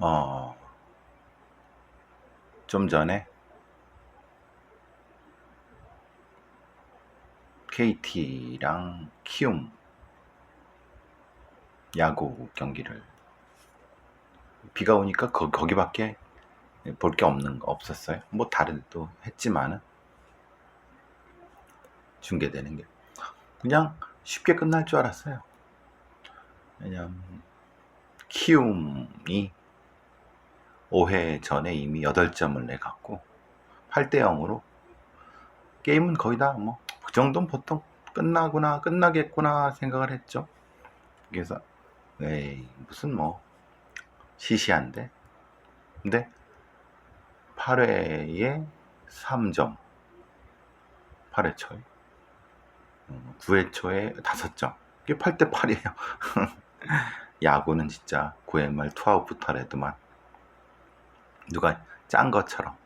어, 좀 전에 KT랑 키움 야구 경기를 비가 오니까 거, 거기밖에 볼 게 없는 거 없었어요. 뭐 다른 또 했지만은 중계되는 게 그냥 쉽게 끝날 줄 알았어요. 왜냐면 키움이 5회 전에 이미 8점을 내갖고 8대 0으로 게임은 거의 다 뭐 그 정도는 보통 끝나구나 끝나겠구나 생각을 했죠. 그래서 에이 무슨 뭐 시시한데 근데 8회에 3점 8회 초에 9회 초에 5점 이게 8대 8이에요. 야구는 진짜 9회 말 투아웃부터라도만 누가 짠 것처럼.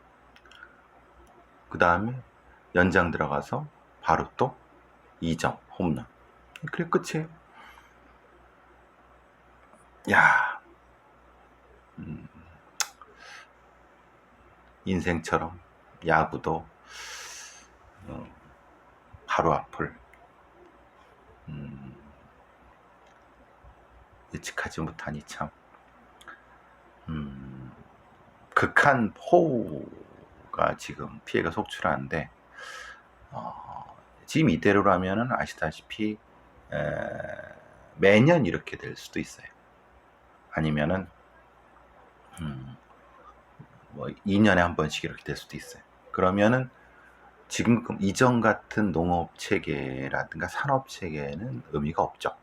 그 다음에 연장 들어가서 바로 또 2점 홈런. 그래 끝이에요. 야. 음, 인생처럼 야구도 어, 바로 앞을 음, 예측하지 못하니 참. 음, 극한 호우가 지금 피해가 속출하는데 어, 지금 이대로라면은 아시다시피 에, 매년 이렇게 될 수도 있어요. 아니면은 음, 뭐 2년에 한 번씩 이렇게 될 수도 있어요. 그러면은 지금 이전 같은 농업 체계라든가 산업 체계는 의미가 없죠.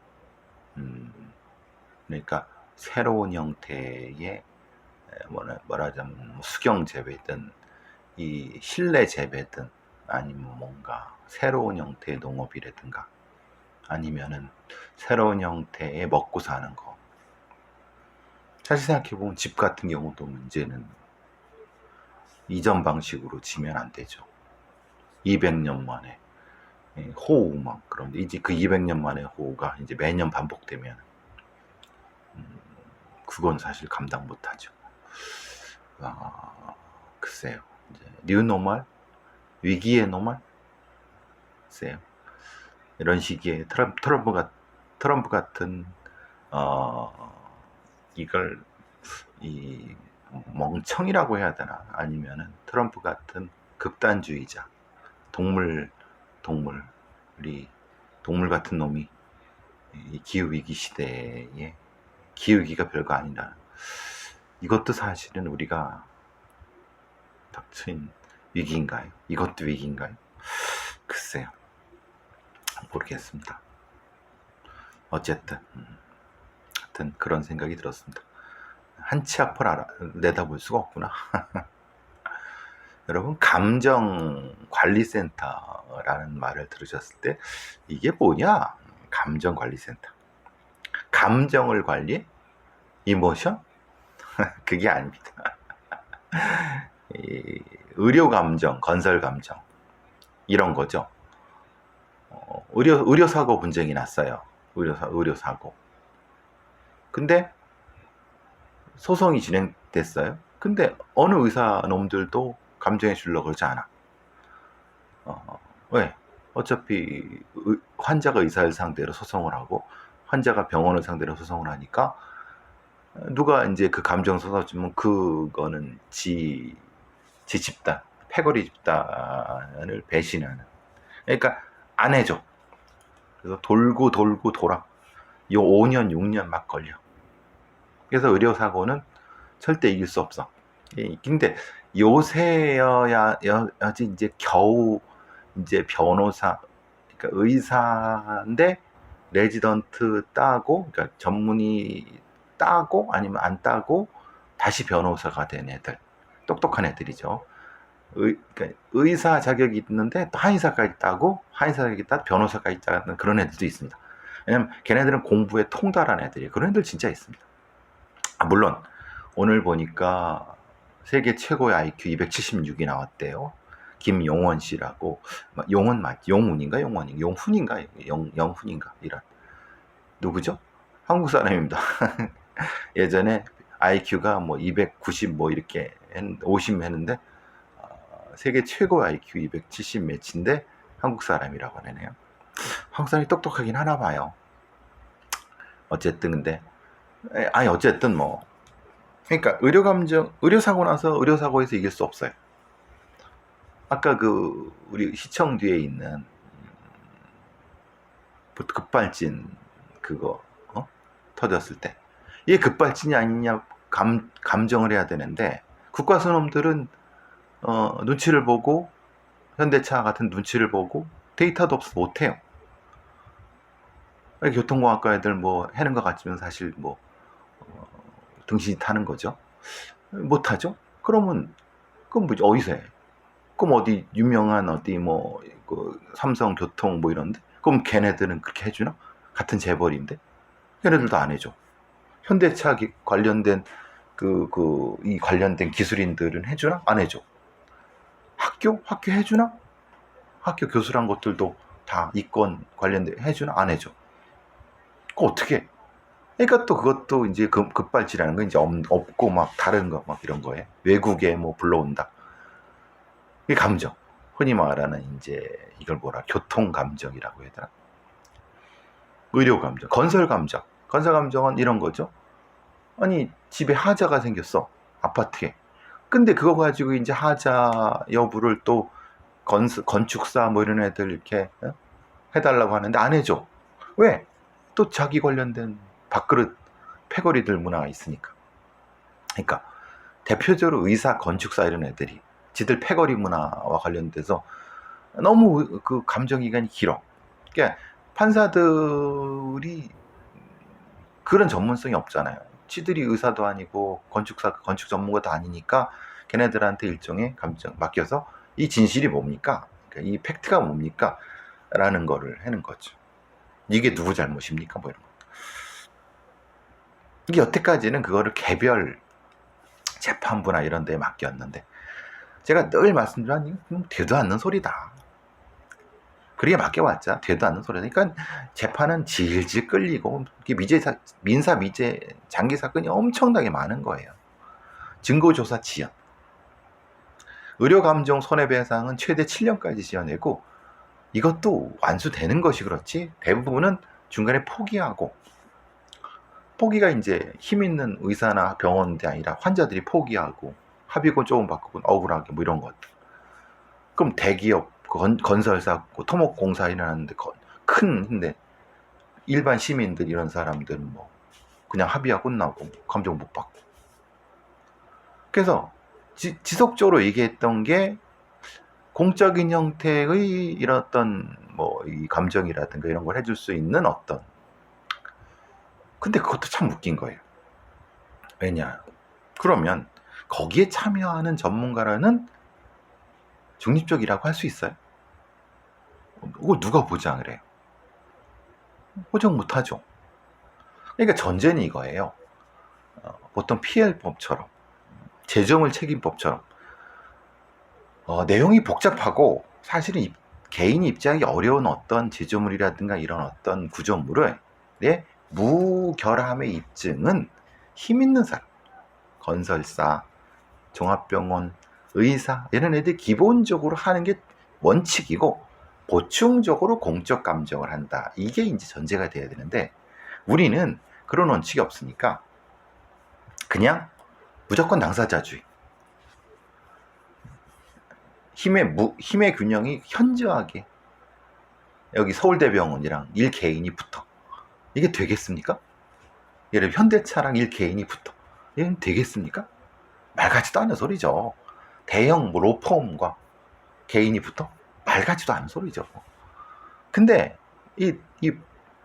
음, 그러니까 새로운 형태의 뭐라 말하자면 뭐 수경 재배든 이 실내 재배든 아니면 뭔가 새로운 형태의 농업이라든가 아니면은 새로운 형태의 먹고 사는 거. 사실 생각해보면 집 같은 경우도 문제는 이전 방식으로 지면 안 되죠. 200년 만에 예, 호우 막 그런데 이제 그 200년 만에 호우가 이제 매년 반복되면 음, 그건 사실 감당 못하죠. 아, 글쎄요. 이제 뉴노멀 위기의 노멀 글쎄요. 이런 시기에 트럼프, 트럼프가 트럼프 같은 어 이걸 이 멍청이라고 해야 되나 아니면은 트럼프 같은 극단주의자 동물 동물이 동물 같은 놈이 이 기후 위기 시대에 기후 위기가 별거 아니라 이것도 사실은 우리가 닥친 위기인가요? 이것도 위기인가요? 글쎄요. 모르겠습니다. 어쨌든 음, 하여튼 그런 생각이 들었습니다. 한치 앞을 알아, 내다볼 수가 없구나. 여러분 감정관리센터라는 말을 들으셨을 때 이게 뭐냐? 감정관리센터. 감정을 관리? 이모션? 그게 아닙니다. 의료 감정, 건설 감정 이런 거죠. 어, 의료 의료 사고 분쟁이 났어요. 의료 사 의료 사고. 근데 소송이 진행됐어요. 근데 어느 의사 놈들도 감정에 줄려 그러지 않아. 어, 왜? 어차피 의, 환자가 의사를 상대로 소송을 하고 환자가 병원을 상대로 소송을 하니까 누가 이제 그 감정 쏟아지면 그거는 지, 지 집단, 패거리 집단을 배신하는. 그러니까 안 해줘. 그래서 돌고 돌고 돌아. 요 5년, 6년 막 걸려. 그래서 의료사고는 절대 이길 수 없어. 예, 근데 요새여야지 이제 겨우 이제 변호사, 그러니까 의사인데 레지던트 따고, 그러니까 전문의 따고 아니면 안 따고 다시 변호사가 된 애들 똑똑한 애들이죠. 의, 그러니까 의사 자격이 있는데 또 한의사까지 따고 한의사 자격이 따 변호사까지 따는 그런 애들도 있습니다. 왜냐면 걔네들은 공부에 통달한 애들이에요. 그런 애들 진짜 있습니다. 아, 물론 오늘 보니까 세계 최고의 IQ 276이 나왔대요. 김용원 씨라고 용원 맞 용훈인가 용원인가 용훈인가 영, 영훈인가 이런 누구죠? 한국 사람입니다. 예전에 IQ가 뭐 290 뭐 이렇게 했- 50 했는데 어, 세계 최고 IQ 270 매치인데 한국 사람이라고 하네요. 한국 사람이 똑똑하긴 하나 봐요. 어쨌든 근데 에, 아니 어쨌든 뭐 그러니까 의료 감정 의료 사고 나서 의료 사고에서 이길 수 없어요. 아까 그 우리 시청 뒤에 있는 음, 급발진 그거 어? 터졌을 때 이게 급발진이 아니냐 감 감정을 해야 되는데 국가선험들은 어, 눈치를 보고 현대차 같은 눈치를 보고 데이터도 없어 못해요. 교통공학과 애들 뭐 하는 것 같지만 사실 뭐 어, 등신이 타는 거죠. 못하죠? 그러면 그럼 뭐 어디서 해? 그럼 어디 유명한 어디 뭐 그 삼성 교통 뭐 이런데 그럼 걔네들은 그렇게 해주나? 같은 재벌인데 걔네들도 안 해줘. 현대차 기- 관련된 그 그 이 관련된 기술인들은 해주나? 안 해줘. 학교 학교 해주나? 학교 교수란 것들도 다 이권 관련된 해주나? 안 해줘. 그 어떻게? 해? 그러니까 또 그것도 이제 급, 급발진이라는 건 이제 없, 없고 막 다른 거 막 이런 거에 외국에 뭐 불러온다. 이게 감정. 흔히 말하는 이제 이걸 뭐라 교통 감정이라고 해야 되나? 의료 감정, 건설 감정. 건설 감정은 이런 거죠. 아니 집에 하자가 생겼어 아파트에. 근데 그거 가지고 이제 하자 여부를 또 건, 건축사 뭐 이런 애들 이렇게 어? 해달라고 하는데 안 해줘. 왜? 또 자기 관련된 밥그릇 패거리들 문화가 있으니까. 그러니까 대표적으로 의사, 건축사 이런 애들이 지들 패거리 문화와 관련돼서 너무 그 감정 기간이 길어. 그러니까 판사들이 그런 전문성이 없잖아요. 지들이 의사도 아니고 건축사, 건축 전문가도 아니니까 걔네들한테 일종의 감정 맡겨서 이 진실이 뭡니까? 그러니까 이 팩트가 뭡니까? 라는 거를 하는 거죠. 이게 누구 잘못입니까? 뭐 이런 거. 이게 여태까지는 그거를 개별 재판부나 이런 데에 맡겼는데 제가 늘 말씀드린 건 되도 않는 소리다. 그렇게 맡겨왔자 되도 않는 소리다. 그러니까 재판은 질질 끌리고 이게 미제 사- 민사 미제 장기 사건이 엄청나게 많은 거예요. 증거조사 지연. 의료감정 손해배상은 최대 7년까지 지연되고 이것도 완수되는 것이 그렇지 대부분은 중간에 포기하고 포기가 이제 힘 있는 의사나 병원이 아니라 환자들이 포기하고 합의금 조금 바꾸고 억울하게 뭐 이런 것들. 그럼 대기업 건, 건설사 뭐 토목공사 일어났는데 거- 큰 근데 일반 시민들 이런 사람들은 뭐 그냥 합의가 끝나고 감정 못 받고. 그래서 지, 지속적으로 얘기했던 게 공적인 형태의 이런 어떤 뭐 이 감정이라든가 이런 걸 해줄 수 있는 어떤 근데 그것도 참 웃긴 거예요. 왜냐? 그러면 거기에 참여하는 전문가라는 중립적이라고 할 수 있어요? 그걸 누가 보장을 해요? 보장 못하죠. 그러니까 전제는 이거예요. 어, 보통 PL법처럼 재정을 책임법처럼 어, 내용이 복잡하고 사실은 입- 개인이 입장이 어려운 어떤 제조물이라든가 이런 어떤 구조물을 내 무결함의 입증은 힘 있는 사람, 건설사, 종합병원, 의사 이런 애들 기본적으로 하는 게 원칙이고 보충적으로 공적 감정을 한다. 이게 이제 전제가 돼야 되는데 우리는 그런 원칙이 없으니까 그냥 무조건 당사자주의. 힘의 무, 힘의 균형이 현저하게 여기 서울대병원이랑 일 개인이 붙어. 이게 되겠습니까? 예를 현대차랑 일 개인이 붙어. 이건 되겠습니까? 말 같지도 않은 소리죠. 대형 뭐 로펌과 개인이 붙어? 말 같지도 않은 소리죠. 근데 이, 이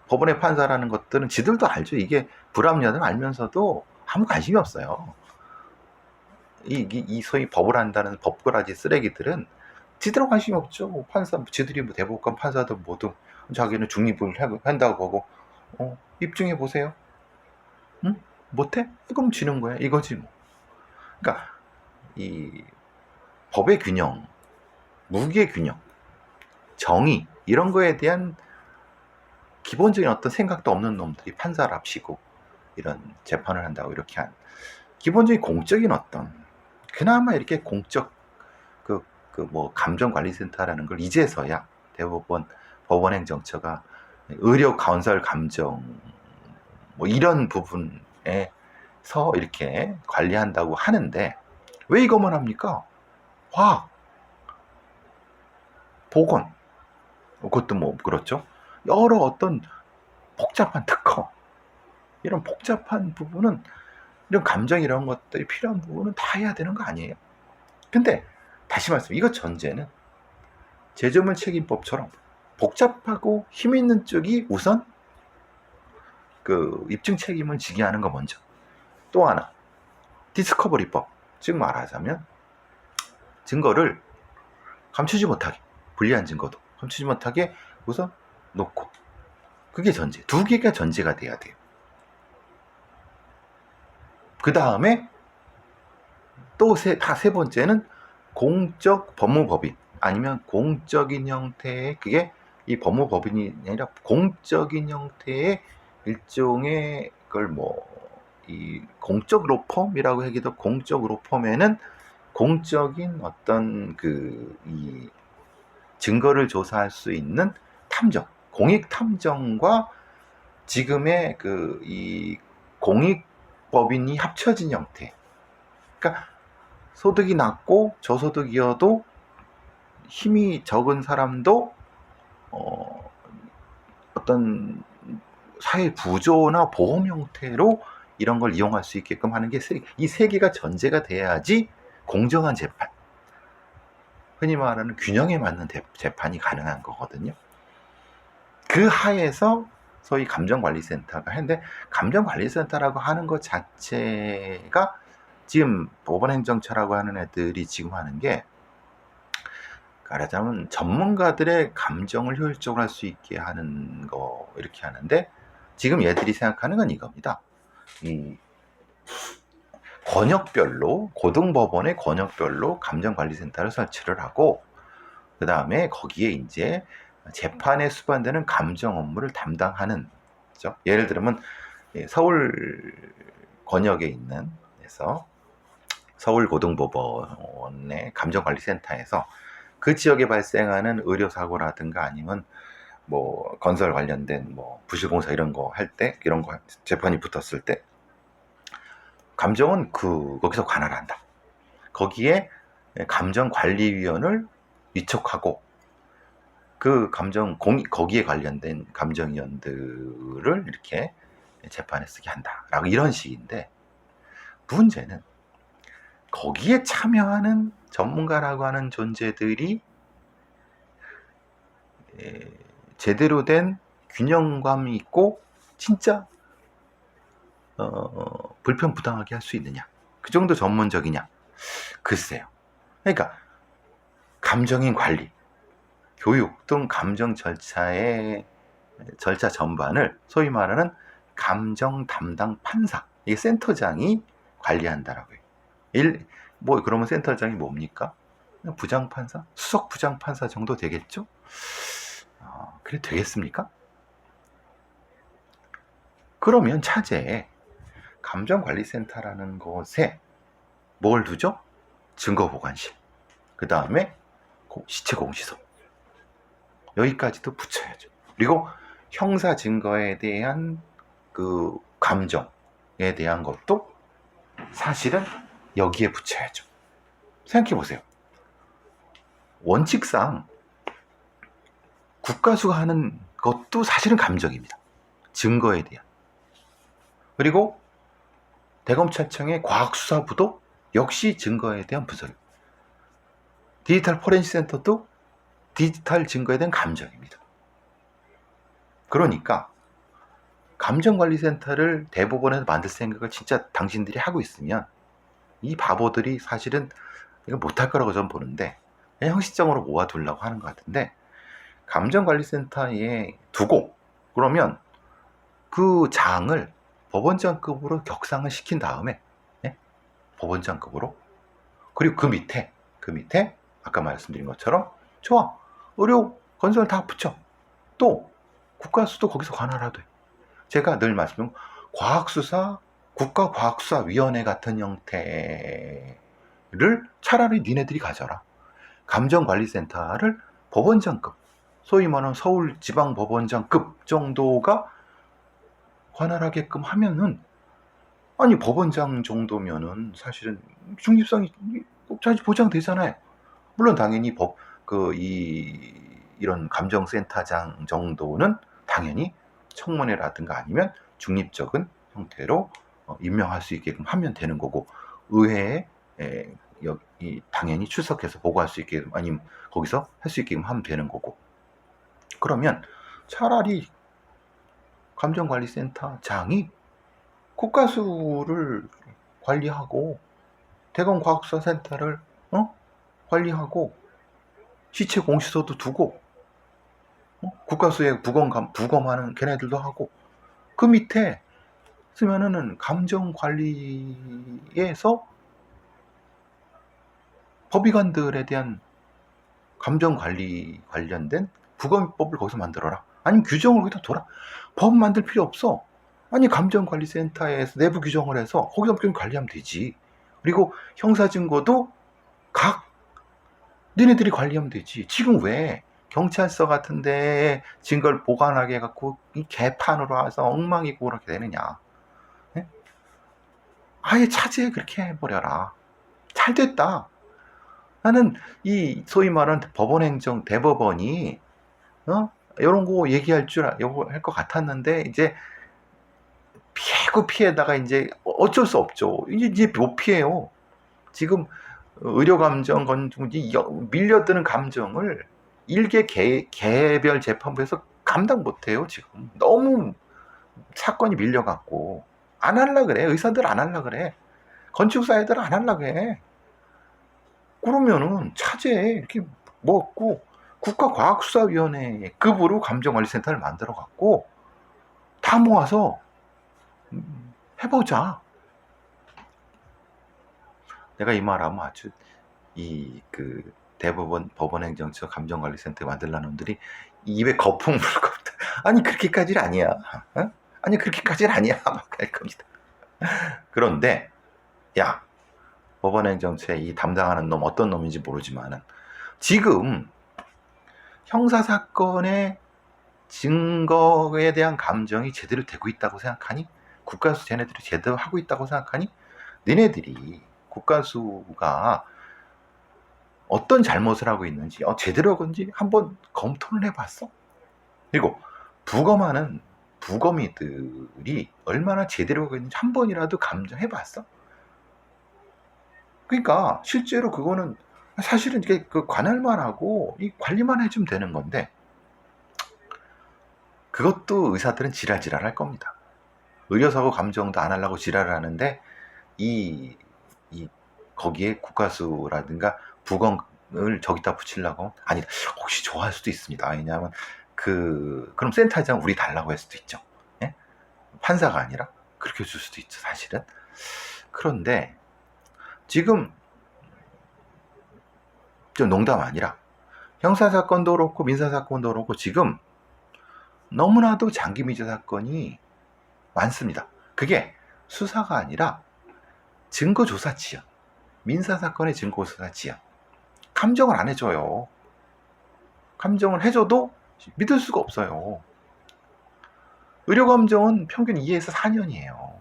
법원의 판사라는 것들은 지들도 알죠. 이게 불합리하다는 걸 알면서도 아무 관심이 없어요. 이, 이, 이 소위 법을 한다는 법꾸라지 쓰레기들은 지들은 관심이 없죠. 뭐 판사, 지들이 뭐 대법관 판사들 모두 자기는 중립을 하- 한다고 보고, 어, 입증해 보세요. 응? 못해? 그럼 지는 거야. 이거지 뭐. 그러니까 이 법의 균형, 무기의 균형, 정의 이런 거에 대한 기본적인 어떤 생각도 없는 놈들이 판사랍시고 이런 재판을 한다고 이렇게 한 기본적인 공적인 어떤 그나마 이렇게 공적 그 그 뭐 감정관리센터라는 걸 이제서야 대법원 법원행정처가 의료 건설 감정 뭐 이런 부분에서 이렇게 관리한다고 하는데 왜 이것만 합니까? 화학, 보건, 그것도 뭐 그렇죠. 여러 어떤 복잡한 특허 이런 복잡한 부분은 이런 감정 이런 것들이 필요한 부분은 다 해야 되는 거 아니에요? 근데 다시 말씀 이거 전제는 제조물 책임법처럼 복잡하고 힘 있는 쪽이 우선 그 입증 책임을 지게 하는 거 먼저. 또 하나 디스커버리법 즉 말하자면 증거를 감추지 못하게 불리한 증거도 감추지 못하게 우선 놓고 그게 전제 두 개가 전제가 돼야 돼요. 그 다음에 또다세 번째는 공적 법무법인 아니면 공적인 형태의 그게 이 법무법인이 아니라 공적인 형태의 일종의 그걸 뭐 이 공적 로펌이라고 하기도 공적 로펌에는 공적인 어떤 그 이 증거를 조사할 수 있는 탐정, 공익 탐정과 지금의 그 이 공익 법인이 합쳐진 형태. 그러니까 소득이 낮고 저소득이어도 힘이 적은 사람도 어, 어떤 사회 부조나 보험 형태로 이런 걸 이용할 수 있게끔 하는 게 이 세 개가 전제가 돼야지 공정한 재판. 흔히 말하는 균형에 맞는 재판이 가능한 거거든요. 그 하에서 소위 감정관리센터가 했는데 감정관리센터라고 하는 것 자체가 지금 법원행정처라고 하는 애들이 지금 하는 게 말하자면 전문가들의 감정을 효율적으로 할 수 있게 하는 거 이렇게 하는데 지금 얘들이 생각하는 건 이겁니다. 이 권역별로 고등법원의 권역별로 감정관리센터를 설치를 하고 그 다음에 거기에 이제 재판에 수반되는 감정 업무를 담당하는 그죠? 예를 들면 서울 권역에 있는 그래서 서울고등법원의 감정관리센터에서 그 지역에 발생하는 의료사고라든가 아니면 뭐 건설 관련된 뭐 부실공사 이런 거 할 때 이런 거 재판이 붙었을 때 감정은 그 거기서 관할을 한다. 거기에 감정관리위원을 위촉하고 그 감정 공 거기에 관련된 감정위원들을 이렇게 재판에 쓰게 한다라고 이런 식인데 문제는 거기에 참여하는 전문가라고 하는 존재들이 제대로 된 균형감이 있고 진짜 어, 불편 부당하게 할 수 있느냐 그 정도 전문적이냐 글쎄요 그러니까 감정인 관리 교육 등 감정 절차의 절차 전반을 소위 말하는 감정 담당 판사 이게 센터장이 관리한다라고요. 일, 뭐 그러면 센터장이 뭡니까? 부장 판사, 수석 부장 판사 정도 되겠죠? 어, 그래 되겠습니까? 그러면 차제에 감정관리센터라는 곳에 뭘 두죠? 증거보관실. 그 다음에 시체 공시소. 여기까지도 붙여야죠. 그리고 형사 증거에 대한 그 감정에 대한 것도 사실은 여기에 붙여야죠. 생각해 보세요. 원칙상 국가수가 하는 것도 사실은 감정입니다. 증거에 대한. 그리고 대검찰청의 과학수사부도 역시 증거에 대한 분석입니다. 디지털 포렌식 센터도 디지털 증거에 대한 감정입니다. 그러니까 감정관리센터를 대법원에서 만들 생각을 진짜 당신들이 하고 있으면 이 바보들이 사실은 이거 못할 거라고 저는 보는데 형식적으로 모아두려고 하는 것 같은데 감정관리센터에 두고 그러면 그 장을 법원장급으로 격상을 시킨 다음에 네? 법원장급으로 그리고 그 밑에 그 밑에 아까 말씀드린 것처럼 좋아 의료 건설 다 붙여 또 국가수도 거기서 관할하되 제가 늘 말씀드린 과학수사 국가과학수사위원회 같은 형태를 차라리 니네들이 가져라. 감정관리센터를 법원장급, 소위 말하는 서울지방법원장급 정도가 관할하게끔 하면은 아니 법원장 정도면은 사실은 중립성이 잘 보장되잖아요. 물론 당연히 법 그 이 이런 감정센터장 정도는 당연히 청문회라든가 아니면 중립적인 형태로 어, 임명할 수 있게끔 하면 되는 거고 의회에 에, 여기 당연히 출석해서 보고할 수 있게끔 아니면 거기서 할 수 있게끔 하면 되는 거고 그러면 차라리 감정관리센터장이 국가수를 관리하고 대검과학수사센터를 어? 관리하고 시체 공시소도 두고 어? 국가수에 부검 부검하는 걔네들도 하고 그 밑에 쓰면은 감정관리에서 법의관들에 대한 감정관리 관련된 부검법을 거기서 만들어라. 아니면 규정을 거기다 둬라. 법 만들 필요 없어. 아니 감정관리센터에서 내부 규정을 해서 그냥 관리하면 되지. 그리고 형사증거도 각 니네들이 관리하면 되지. 지금 왜 경찰서 같은데 증거를 보관하게 해갖고 이 개판으로 와서 엉망이고 그렇게 되느냐. 네? 아예 차지해 그렇게 해버려라. 잘 됐다. 나는 이 소위 말하는 법원행정 대법원이 어? 이런 거 얘기할 줄할것 같았는데 이제 피하고 피해다가 이제 어쩔 수 없죠. 이제 이제 못 피해요. 지금 의료 감정 건 밀려드는 감정을 일개 개, 개별 재판부에서 감당 못해요 지금. 너무 사건이 밀려갖고. 안 할라 그래. 의사들 안 할라 그래. 건축사 애들 안 할라 그래. 그러면은 차제에 이렇게 먹고 국가과학수사위원회 급으로 감정관리센터를 만들어 갖고 다 모아서 해보자. 내가 이 말하면 아주 이 그 대법원 법원행정처 감정관리센터 만들라는 놈들이 입에 거품 불 겁니다. 아니 그렇게까지는 아니야. 어? 아니 그렇게까지는 아니야. 막 할 겁니다. 그런데 야 법원행정처에 이 담당하는 놈 어떤 놈인지 모르지만은 지금 형사 사건의 증거에 대한 감정이 제대로 되고 있다고 생각하니 국가수 쟤네들이 제대로 하고 있다고 생각하니 너네들이 국가수가 어떤 잘못을 하고 있는지 어, 제대로 건지 한번 검토를 해봤어. 그리고 부검하는 부검이들이 얼마나 제대로 하고 있는지 한 번이라도 감정해봤어. 그러니까 실제로 그거는 사실은 이게 그 관할만 하고 이 관리만 해주면 되는 건데 그것도 의사들은 지랄지랄 할 겁니다. 의료사고 감정도 안 하려고 지랄을 하는데 이, 이 거기에 국가수라든가 부검을 저기다 붙이려고 아니 혹시 좋아할 수도 있습니다. 왜냐하면 그 그럼 센터장 우리 달라고 할 수도 있죠. 예? 판사가 아니라 그렇게 줄 수도 있죠. 사실은 그런데 지금 좀 농담 아니라 형사사건도 그렇고 민사사건도 그렇고 지금 너무나도 장기미제 사건이 많습니다. 그게 수사가 아니라 증거조사 지연. 민사사건의 증거조사 지연. 감정을 안 해줘요. 감정을 해줘도 믿을 수가 없어요. 의료감정은 평균 2에서 4년이에요.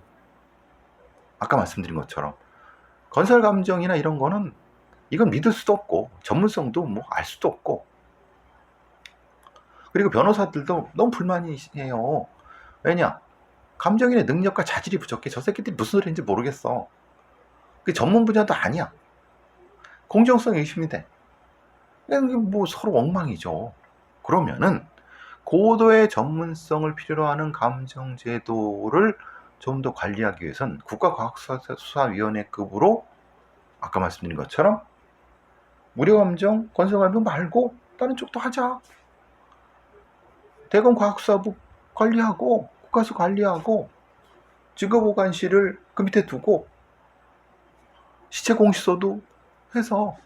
아까 말씀드린 것처럼. 건설감정이나 이런 거는 이건 믿을 수도 없고 전문성도 뭐 알 수도 없고 그리고 변호사들도 너무 불만이에요. 왜냐? 감정인의 능력과 자질이 부족해. 저 새끼들이 무슨 소리인지 모르겠어. 그 전문 분야도 아니야. 공정성 의심이 돼. 뭐 서로 엉망이죠. 그러면은 고도의 전문성을 필요로 하는 감정 제도를 좀 더 관리하기 위해선 국가과학수사위원회급으로 아까 말씀드린 것처럼 무료감정, 건설감정 말고 다른 쪽도 하자. 대검 과학수사부 관리하고 국가수 관리하고 증거보관실을 그 밑에 두고 시체 공시소도 해서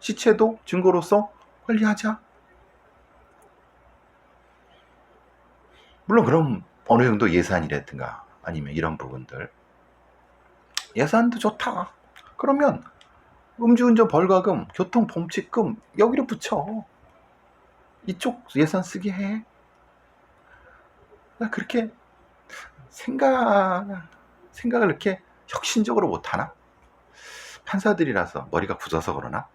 시체도 증거로서 관리하자. 물론 그럼 어느 정도 예산이라든가 아니면 이런 부분들 예산도 좋다. 그러면 음주운전 벌과금, 교통범칙금 여기로 붙여. 이쪽 예산 쓰게 해. 나 그렇게 생각 생각을 이렇게 혁신적으로 못하나? 판사들이라서 머리가 굳어서 그러나?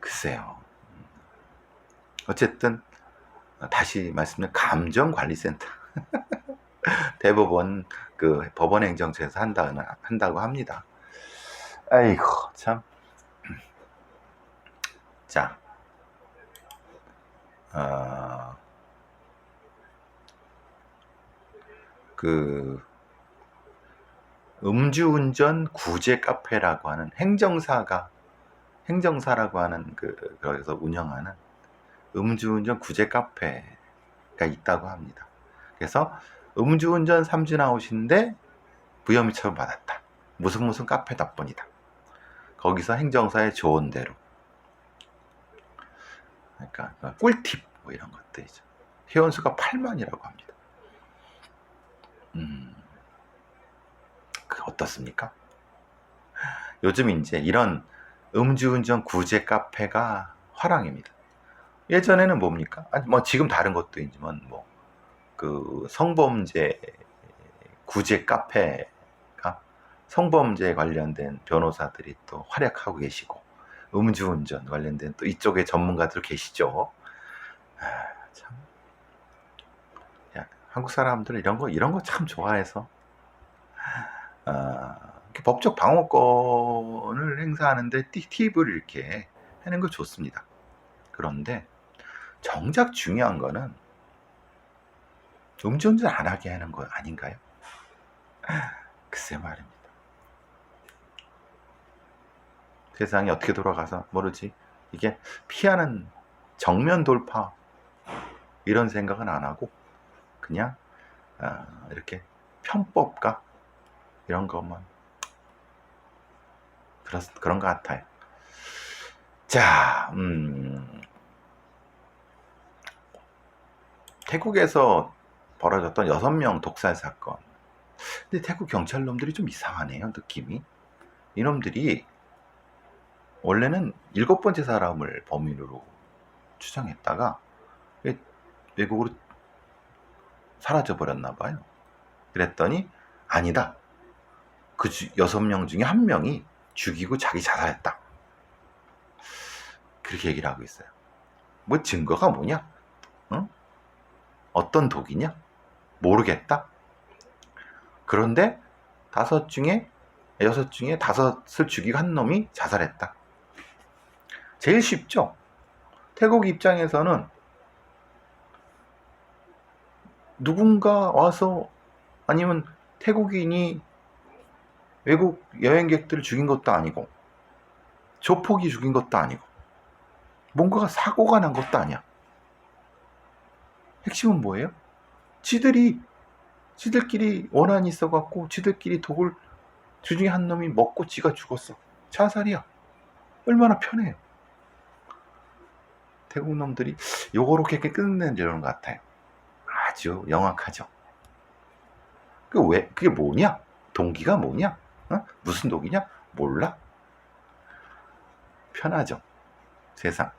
글쎄요. 어쨌든 다시 말씀드린 감정관리센터 대법원 그 법원 행정처에서 한다, 한다고 합니다. 아이고 참. 자, 어, 그 음주운전 구제 카페라고 하는 행정사가 행정사라고 하는 그 거기서 운영하는 음주운전 구제 카페가 있다고 합니다. 그래서 음주운전 삼진 아웃인데 부혐의 처분 받았다. 무슨 무슨 카페 덕분이다. 거기서 행정사의 좋은 대로. 그러니까 꿀팁 뭐 이런 것들이죠. 회원수가 8만이라고 합니다. 음, 그 어떻습니까? 요즘 이제 이런 음주운전 구제 카페가 화랑입니다. 예전에는 뭡니까? 아니, 뭐 지금 다른 것도 있지만 뭐 그 성범죄 구제 카페가 성범죄 관련된 변호사들이 또 활약하고 계시고 음주운전 관련된 또 이쪽에 전문가들 계시죠. 아, 참. 야, 한국 사람들 이런 거 이런 거 참 좋아해서 아, 법적 방어권을 행사하는데 티- 팁을 이렇게 하는 거 좋습니다. 그런데 정작 중요한 거는 음주운전 안 하게 하는 거 아닌가요? 글쎄 말입니다. 세상이 어떻게 돌아가서 모르지. 이게 피하는 정면 돌파 이런 생각은 안 하고 그냥 아, 이렇게 편법과 이런 것만 그렇, 그런 것 같아요. 자, 음, 태국에서 벌어졌던 여섯 명 독살 사건. 근데 태국 경찰 놈들이 좀 이상하네요, 느낌이. 이놈들이 원래는 일곱 번째 사람을 범인으로 추정했다가 왜 외국으로 사라져 버렸나 봐요. 그랬더니 아니다. 그 주- 여섯 명 중에 한 명이 죽이고 자기 자살했다. 그렇게 얘기를 하고 있어요. 뭐 증거가 뭐냐? 응? 어떤 독이냐? 모르겠다. 그런데 다섯 중에 여섯 중에 다섯을 죽이고 한 놈이 자살했다. 제일 쉽죠. 태국 입장에서는 누군가 와서 아니면 태국인이 외국 여행객들을 죽인 것도 아니고 조폭이 죽인 것도 아니고 뭔가가 사고가 난 것도 아니야. 핵심은 뭐예요? 지들이 지들끼리 원한이 있어갖고 지들끼리 독을 주중에 한 놈이 먹고 지가 죽었어. 자살이야. 얼마나 편해요. 태국 놈들이 요거렇게 끝내려는 것 같아요. 아주 영악하죠. 그 왜, 그게 뭐냐? 동기가 뭐냐? 어? 무슨 독이냐? 몰라. 편하죠. 세상.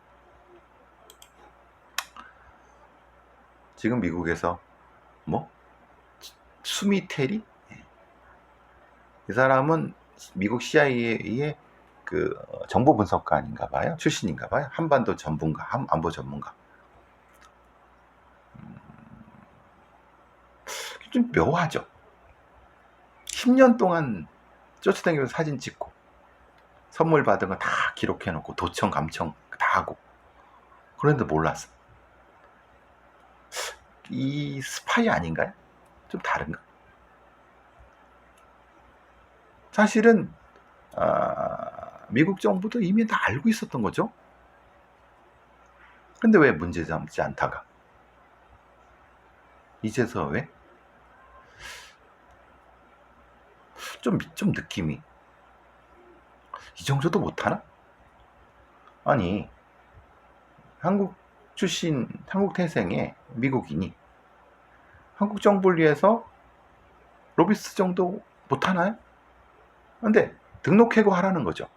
지금 미국에서 뭐 수미테리 예. 이 사람은 미국 CIA의 그 어, 정보 분석가인가 봐요. 출신인가 봐요. 한반도 전문가, 한- 안보 전문가. 음, 좀 묘하죠. 10년 동안 쫓아다니면서 사진 찍고 선물 받은 거 다 기록해 놓고 도청, 감청 다 하고 그런데 몰랐어. 이 스파이 아닌가요? 좀 다른가? 사실은 아, 미국 정부도 이미 다 알고 있었던 거죠. 근데 왜 문제 삼지 않다가 이제서 왜? 좀, 좀 느낌이 이 정도도 못하나? 아니 한국 출신 한국 태생의 미국인이 한국 정부를 위해서 로비스 정도 못하나요? 근데 등록해고 하라는 거죠.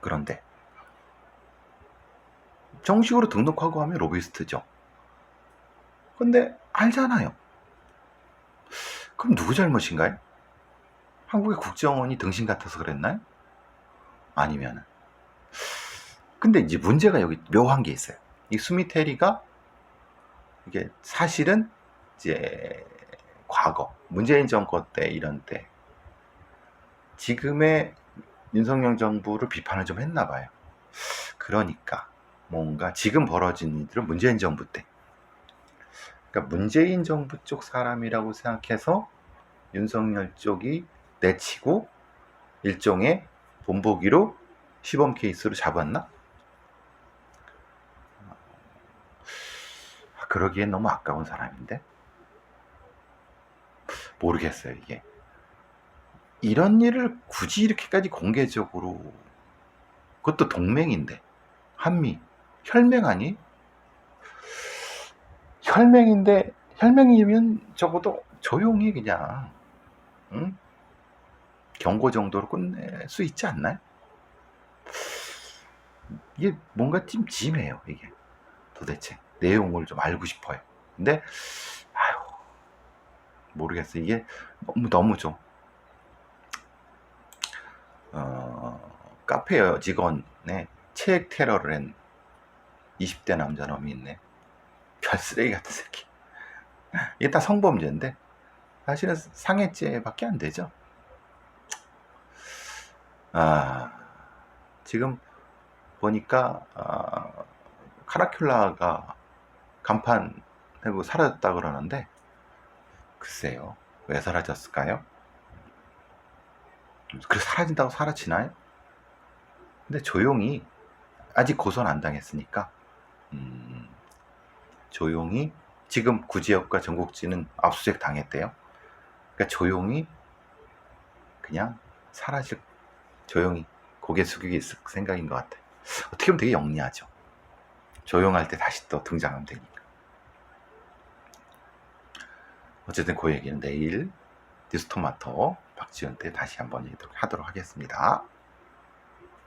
그런데 정식으로 등록하고 하면 로비스트죠. 근데 알잖아요. 그럼 누구 잘못인가요? 한국의 국정원이 등신 같아서 그랬나요? 아니면은 근데 이제 문제가 여기 묘한 게 있어요. 이 수미테리가 이게 사실은 이제 과거 문재인 정권 때 이런 때 지금의 윤석열 정부를 비판을 좀 했나 봐요. 그러니까 뭔가 지금 벌어진 일들은 문재인 정부 때 그러니까 문재인 정부 쪽 사람이라고 생각해서 윤석열 쪽이 내치고 일종의 본보기로 시범 케이스로 잡았나? 아, 그러기엔 너무 아까운 사람인데 모르겠어요 이게 이런 일을 굳이 이렇게까지 공개적으로 그것도 동맹인데 한미 혈맹 아니? 혈맹인데 혈맹이면 적어도 조용히 그냥 응? 경고 정도로 끝낼 수 있지 않나요? 이게 뭔가 찜찜해요 이게 도대체 내용을 좀 알고 싶어요 근데 아유 모르겠어 이게 너무 너무 좀 어, 카페 직원의 체액 테러를 한 20대 남자 놈이 있네. 별 쓰레기 같은 새끼. 이게 다 성범죄인데 사실은 상해죄밖에 안 되죠. 아 지금 보니까 아, 카라큘라가 간판 하고 사라졌다 그러는데 글쎄요. 왜 사라졌을까요? 그래 사라진다고 사라지나요? 근데 조용히 아직 고소는 안 당했으니까 음, 조용히 지금 구지역과 전국지는 압수수색 당했대요. 그러니까 조용히 그냥 사라질 조용히 고개 숙이고 있을 생각인 것 같아. 어떻게 보면 되게 영리하죠. 조용할 때 다시 또 등장하면 되니까. 어쨌든 그 얘기는 내일 뉴스토마토 박지원 때 다시 한번 하도록 하겠습니다.